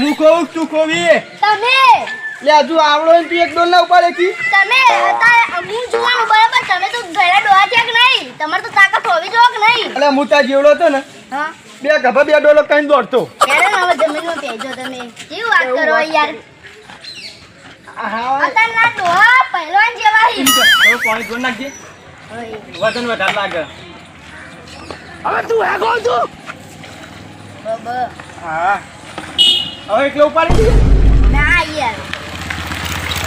હું કહું તું ખોવી તમે? લે હજુ આવડો ને તું એક ડોલ ના ઉપાડે કી તમે? અત્યારે હું જોવાનું બરાબર? તમે તો ઘરે ડોહા છે કે નહીં? તમારે તો તાકાત હોવી જોઈએ કે નહીં? એટલે હું તા જેવડો હતો ને હા? બે ગભા બે ડોલો કઈ દોડતો. ત્યારે ને હવે જમીનમાં પહેજો તમે? કેવી વાત કરો યાર? હા અત્યારના ડોહા પહેલવાન જેવા હી. તો પાણી ધોઈ નાખજે. વજન વધારે લાગે. હવે તું હે કોણ તું બ- બ. હા. હવે એકલો ઉપાડી દીધી ના યાર.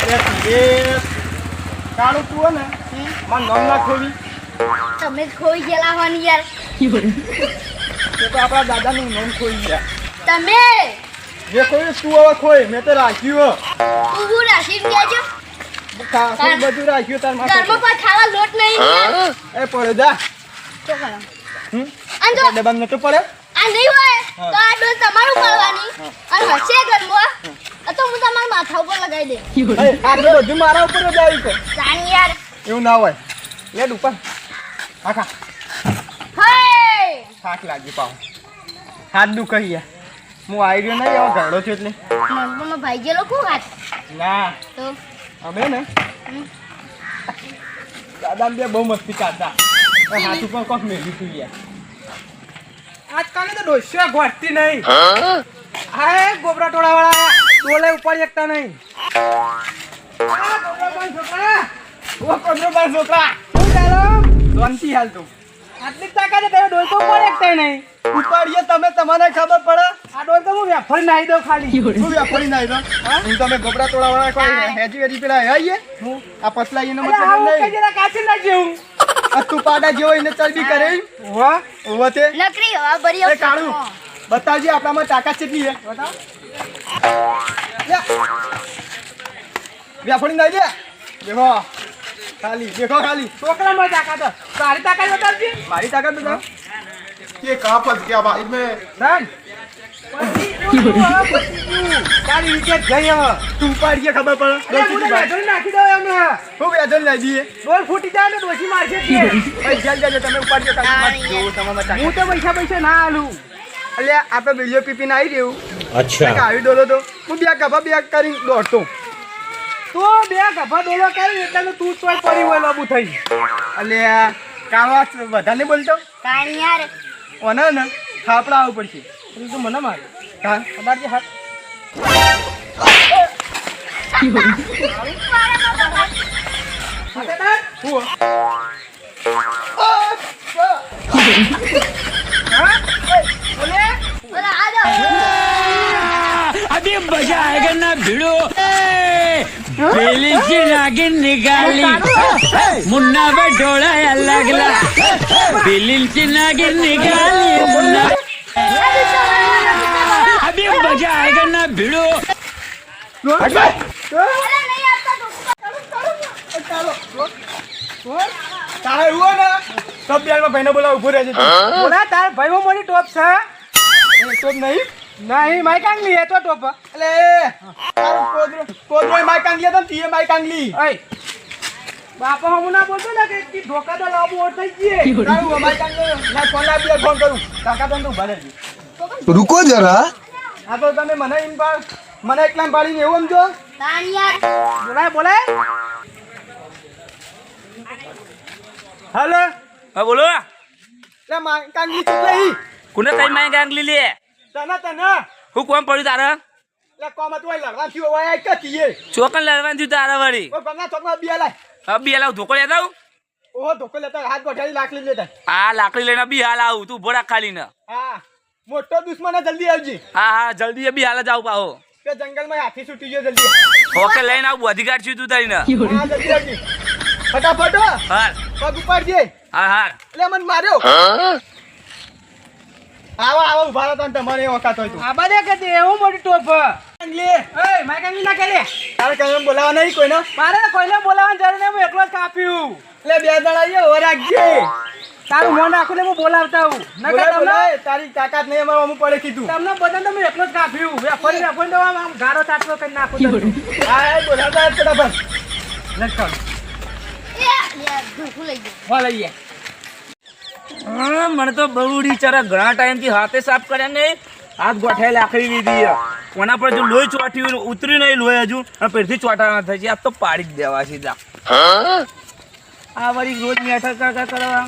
અરે તું એ કાળું તું હે ને માં મારું ના ખોવી. તમે જ ખોઈ ગયેલા હો ને યાર. તે તો આપણા દાદાનું નામ ખોઈ ગયા. તમે? જે કોઈ તું હવે ખોઈ મેં તો રાખ્યું તું હું રાખી ગયા બધું રાખ્યું તાર ઘરમાં માટે ખાવા લોટ નહીં એ પડે જા. શું કરો? હમ? ડબ્બા નતો પડે? આ નહીં હોય. તો આ ડોઝ તમારું પાડવાની અને હશે ઘરમાં તો હું તમારા માથા ઉપર લગાવી દે. આટલું બધું મારા ઉપર જ આવી છે. જાણ યાર. એવું ના હોય. લે ઉપર હા ખા હે! થાક લાગી પાવ હાથ દુખાઈ ગયા હું આવી ગયો નહીં એવો ઘરડો છું એટલે. મનમાં ભાઈ ગયેલો ખૂબ હાથ? ના. તો? અમે ને. દાદા બે બહુ મસ્તી કાઢતા હાથ ઉપર કોક મેળવી તું યાર. આજકાલ તો ડોસ્યો ઘટતી નહીં. હા? ગોબરા ટોળા વાળા ડોલે ઉપાડી શકતા નહીં છોકરા છોકરા શું ચાલો શાંતિ હાલ તું. આટલી તાકાત તમે ડોલ તો શકતા નહીં. ઉપાડીએ તમે તમને ખબર પડે? આ ડોલ તો હું વેફરી નાહી દઉં ખાલી. હું વેફરી નાહી દઉં? હું? તમે ગોબરા ટોળા વાળા હેજી હેજી પેલા હું? આ પસલા એનો મતલબ નહીં. કાચી ના જેવું અતુપાડા જેવો એને ચરબી કરે ઓવા ઓવા તે નકરી ઓવા બરી એ કાળું બતાવજે આપણામાં તાકાત કેટલી છે. બતાવ વ્યાફડી ના દે. દેખો ખાલી દેખો ખાલી. છોકરામાં તાકાત તારી તાકાત બતાવજે. મારી તાકાત બતાવ. કે કાપત કે આ ભાઈ મેં તારી વિકેટ ગઈ હવે તું પાડીએ ખબર પડે વેધલ નાખી દો એમને હું વેધલ ના જઈએ બોલ ફૂટી જાય ને ડોસી મારશે જલ જજો તમે ઉપાડજો હું તો પૈસા પૈસા ના આલું એટલે આપણે બીજો પીપી આવી રહ્યું અચ્છા આવી ડોલો તો. હું બે ગભા બે કરી દોડતો. તો બે ગભા ડોલો કરી તું તો પડી હોય લાબુ થઈ. એટલે કાવા વધારે બોલતો? કાણી યાર ઓના થાપડા આવવું પડશે તું મને મારે. अभी मज़ा आएगा ना भिड़ो बेली नागिन निकाली मुन्ना बटोड़ा अलग बेली की नागिन निकाली मुन्ना अभी मजा आएगा ना भिड़ो હા? અરે નહીં આપતા તો ચાલો તારે એવું હોય ને તો બિહારમાં ભાઈને બોલાવ ઉભો રહેજે બોલા તાર ભાઈઓ મોટી ટોપ છે એ ટોપ નહીં નહીં માઈક આંગલી એ તો ટોપ એટલે તારું કોદરો કોદરો માઈક આંગલી હતો ને તીએ માઈક આંગલી ઓય બાપા હમું ના બોલતો ને કે કી ધોકા તો લાવવું ઓર થઈ ગઈ તારું માઈક આંગલી ના ફોન આપી ફોન કરું કાકા તો તું ભલે रुको जरा હા તો તમે મને ઇન પાડ મને એકલા પાડીને એવું સમજો. બોલાય બોલાય. હલો. હા બોલો. લે માં કાંગલી ચૂકલે કોને તઈ માં કાંગલી લે? તને તને. હું કોમ પડ્યું તારે? એટલે કોમ તો લડવા થયું હોય એક કીએ. ચોકન લડવા થયું તારે વળી. ઓ ગંગા ચોકમાં બી લાય હા બી લાવ ધોકો લેતા હું ઓહો ધોકો લેતા હાથ ગોઠાલી લાકડી લેતા હા લાકડી લઈને બી હાલ આવું તું ભોળા ખાલી ને હા. મોટો દુશ્મન જલ્દી આવજી. હા હા જલ્દી બી હાલ જ આવું પાહો. તે જંગલમાં હાથી છૂટી ગયો જલ્દી. ઓકે લઈને આવું અધિકાર છું તું તારીને. હા જલ્દી આવજી. ફટાફટ હા. પગ ઉપાડજે. હા હા એટલે મને માર્યો. આવો આવો ઊભા રહો તને તમારે ઓકાત હોય તો. આ બધે કે તે એવું મોટી ટોપ કાંગલી એ માય કાંગલી ના કરે. તારે કઈ બોલાવા નહીં કોઈને? મારે કોઈને બોલાવવાની જરૂર નહીં હું એકલો જ કાપ્યું એટલે બે જણા આવીએ રાખજે. તારું મોન રાખું હું બોલાવતા હું નકર તમને તારી તાકાત નહીં અમારે અમુક પડે કીધું. તમને બધાને તમે એકલો જ કાપ્યું વેફરી રાખો તો આમ આમ ગારો તાટલો કરી નાખું હા બોલાવતા ફટાફટ. મને તો બહુડી ચારા ઘણા ટાઈમથી હાથે સાફ કર્યા ને હાથ ગોઠાઈ લાકડી દીધી કોના પર જો લોહી ચોટ્યું ઉતરી નહીં લોહી હજુ. અને પેટથી ચોટાના થાય છે. આ તો પાડી જ દેવા સીધા. આ વળી રોજ મેઠા કાકા કરવા.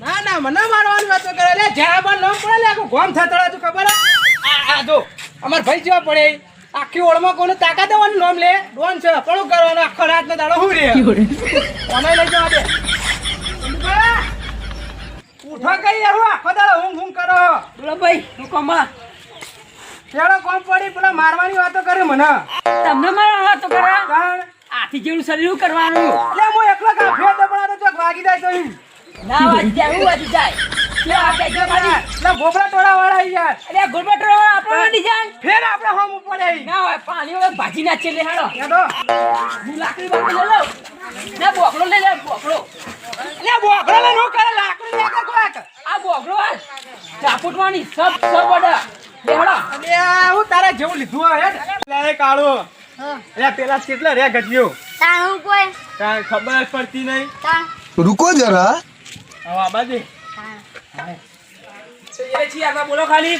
ના ના મને મારવાની વાતો કરે લે જ્યાં પણ પડે લે ગોમ થતડા તું ખબર? આ જો અમાર ભાઈ જેવા પડે. આખી ઓળમાં કોને તાકાત દેવાનું નામ લે. ડોન છે પણ કરવાનો આખો રાત નો દાડો હું રે? કોને લઈ જવા દે ઉઠો કઈ યાર આખો દાડો હું હું કરો. બોલો ભાઈ હું કમા પેલો કોમ પડી પેલા મારવાની વાતો કરે મને. તમને મારવાની વાતો કરા? આથી જેવું શરીર કરવાનું? એટલે હું એકલો કાફે તો પણ તો ચોક વાગી જાય તો. ના વાત જાય હું જાય. ગોબરા ટોળા વાળા યાર. ટોળા વાળા આપણે આપણે હોમ ભાજી ના છે લાકડી બોકડો લઈ લે બોકડો. બોકડો લઈ લાકડી આ બોકડો ચાપુટવાની સબ સબ ઓડા લે હેડો અરે હું તારા જેવું લીધું હે લે અરે પેલા કેટલા રે ગઠિયો તાણ હું ખબર પડતી નહીં. તાણ. રૂકો જરા. બોલો ખાલી.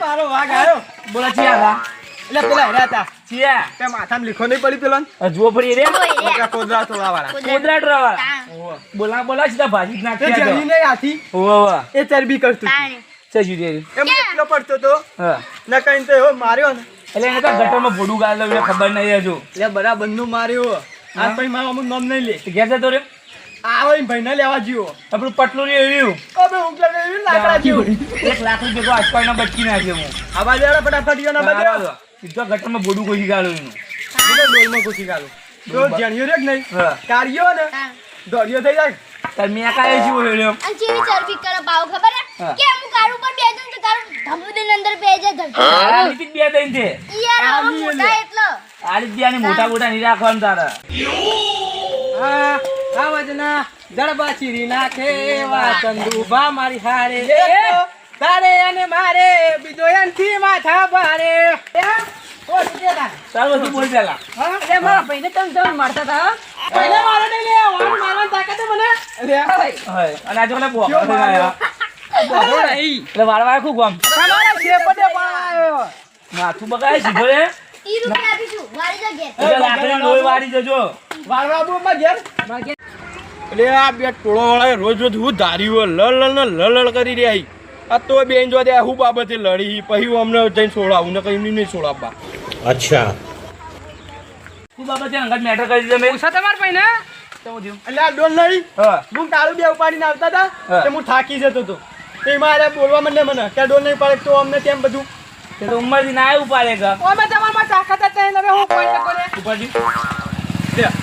મારો વાઘ આવ્યો. બોલો છી એટલે પેલા હેરા હતા. ચિયા તે માથામાં લીખો નહીં પડી પેલો? જુઓ ફરી રે. કોઈ રે. મોટા કોદરા ટોળા વાળા કોદરા ડ્રાવા તાણ બોલા બોલા સીધા ભાજી જ જરી નહીં હાથી હોવે, હોવે. એ ચરબી કરતું રે. એમ એટલો પડતો તો? હા. ને કઈ તો એવો માર્યો ને. એટલે એને તો ગટરમાં ભોડું ગાળ ખબર નહીં હજુ. એટલે બરાબરનું માર્યો આ ભાઈ મારા અમુક નામ નહીં લે. તો ઘેર જતો રે આવો ભાઈ ના લેવા જીવો આપણું પટલું રે એવું. અબે લાકડા જેવું. એક બચકી નાખ્યો હું આ બાજુ આવો ફટાફટ યો ના બાજુ સીધો ગટરમાં ભોડું કોઈ ગાળું એનું. બીજો ડોલમાં ઘૂસી ગાલો તો જણ્યો રે કે નહીં કાઢ્યો ને? દોડ્યો થઈ જાય. તાર મેં કાંઈ શું હેડ્યો? અને ચીવી ચરબી કરે પાવ ખબર હે. હા. કે ઉપર બે તો અંદર બે જાય બે યાર મોટા એટલો. આ રીતે આની મોટા મોટા નહીં રાખવાનું તારા. હા. આ વજના જડબા ચીરી નાખે એવા ચંદુભા મારી હારે. તારે અને મારે બીજો એનથી માથા ભારે. એ, ઓ સુકેતા. તાર બધું બોલ પેલા હા? મારા ભાઈને તમ તમ મારતા હતા પહેલા મારો નહીં લે વાળ મારવાની તાકાત મને. અરે અને આજે મને બોકડો કેવો થઈને માર્યો? આવ્યા. ખૂબ ગમ તમારા શેપટે પણ માથું બગાય ઈ રૂપિયા આપીશું એટલે લોહી વાળી જજો. વાળવા બહુ માં ઘેર એટલે આ બે ટોળો રોજ રોજ હું ધાર્યું લળ લળ ને લળ લળ કરી રહ્યા. આ તો બેન જો દે હું બાબતે લડી પછી હું અમને જઈને છોડાવું ને કઈ નહીં છોડાવવા અચ્છા. બાબા બાબતે અંગત મેટર કરી દીધો. મેં પૂછા તમારા ભાઈ ને એટલે આ ડોલ નહીં હું. તારું બે ઉપાડીને આવતા હતા હા. હું થાકી જતો હતો. તે મારે બોલવા મને મને કે ડોલ નહીં પાડે તો અમને તેમ બધું? તે તો ઉંમરથી ના ઉપાડે પાડે કા અમે તાકાત હું શકો ને ઉપરથી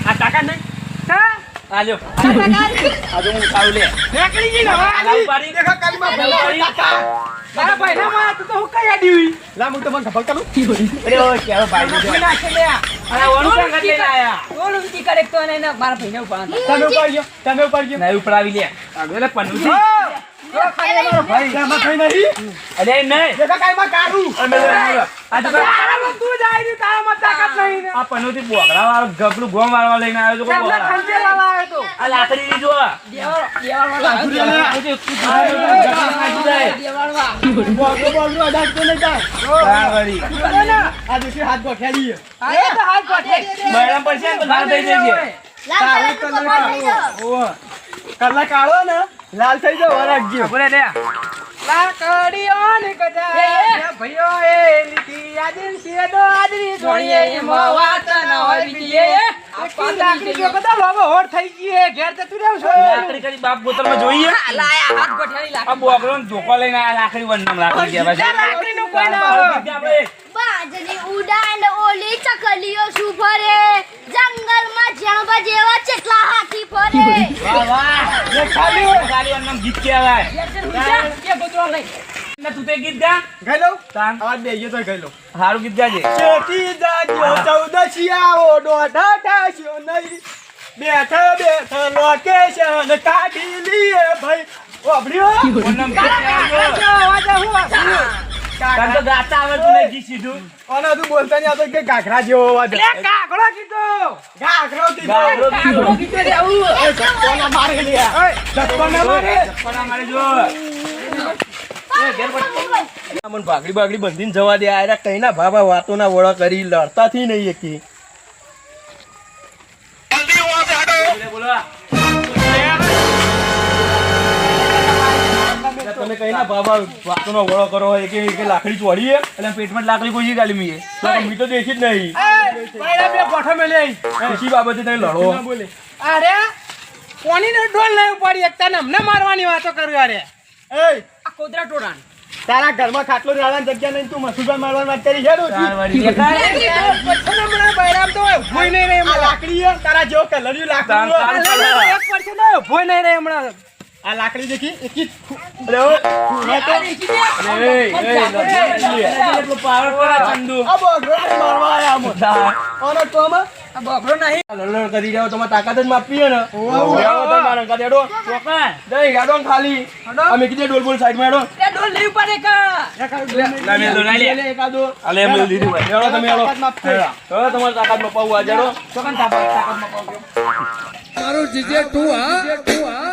આ તાકાત નહીં. હા આ લ્યો આ તાકાત આ તો હું ઉઠાવું લે. નીકળી ગઈ ને હવે આ લાવું પાડી. દેખો કાલમાં લાવું પાડી. તારા ભાઈ ના માં તું તો હું કઈ આડી હુઈ લા હું તો મને કરું. અરે ઓ કેવો ભાઈ નાખે લે. અરે ઓનું સંગત લઈને આયા. બોલ ઊંચી કરે તો એને ના મારા ભાઈને ઉપાડતા તમે ઉપાડજો તમે ઉપાડજો. ના ઉપડાવી લે. આગળ ઓ, ઓ, ખાલી અમારો ભાઈ આમાં કઈ નહીં અરે એમ નહીં દેખો કાંઈમાં કાઢું અમે લો, અમે લો. આ તો ભાઈ- તારામાં તું જાય ને તારામાં તાકાત નહીં ને આ પન્નુથી બોગડા વાળો ગપલું ગોમ વાળવા લઈને આવ્યો તો આ લાકડી જો હાથ. કલાક કાળો ને લાલ થઈ જાવ વરાગજો બોલે દે. લાકડીઓ ને કજા એ, એ. ભાઈઓ એ લીધી. આદિન શેદો આદરી જોડીએ એમાં વાત ન હોય બીજી એ. લાકડી ઉડાન ઓલી ચકલીઓ શું ફરે જંગલમાં જાણવા જેવા કેટલા હાથી ફરે. વાહ વાહ. એ ખાલી હોય. ખાલી વનનામ ગીત કહેવાય. કે ગોતરો લઈ. ને તું તે ગીત ગા. ગઈ લઉં? તાન તોય ગઈ લઉં. હારું ગીત ગાજે. ચેતી જાગ્યો ચૌદશિયાઓ દોઢા ઠાસ્યો નહીં. બેઠો બેઠો લોકેશન કાઢી લીએ ભાઈ. ગીત કહેવાય હું તો ગાતા આવડતું નહીં ગીત સીધું. અને તું બોલતા નહીં આવતો કે ઘાઘરા જેવો અવાજ ઘાઘરો કીધો. ઘાઘરો કીધો. ગાગરો કીધો. એ ધક્કો મારે લ્યા. ઓય, ધક્કો મારે. પણ અમારે જો. મને ભાગડી ભાગડી બંધીને જવા દે. આ કઈ ના ભાભા વાતો ના વળા કરી લડતાથી નહીં એકી. તમે કહી ના બાબા વાતો નો વડો કરો હોય કે કે લાકડી ચોડી હે એટલે પેટમાં લાકડી કોઈ ગાલી મીએ. તો મી તો દેખી જ નહીં. કૃષિ બાબતે તને લડો. અરે કોની ને ઢોલ લઈ ઉપાડી એક તને અમને મારવાની વાતો કરું અરે. આ કોદરા ટોડાન તારા ઘરમાં ખાટલો રાળા જગ્યા નહીં તું મસુબા મારવાની વાત કરી છે લાકડી તારા જેવો કલર લાકડી એક ભૂઈ નહીં રહે હમણાં. આ લાકડી દેખી એકી અરે ઓ, તો- અરે, એ, એ, એટલો પાવર પર ચંદુ આ બગડાને મારવા આયા આમાં. આનો તો આ બગડો નહીં આ કરી રહ્યો તમારે તાકાત જ માપી હે ને લેવો તો મારા કા દેડો. ચોકા હેડો ગાડો ખાલી અમે કીધે ડોલ બોલ સાઈડમાં એડો એ ડોલ લઈ ઉપર એક ના મે ડોલ લઈ લે. એકાદો અલે મે લીધું દીધું ભાઈ એડો તમે એડો તો તમાર તાકાતમાં પાવું આ હેડો ચોકન તાકાતમાં પાવજો મારું જીજે તું હા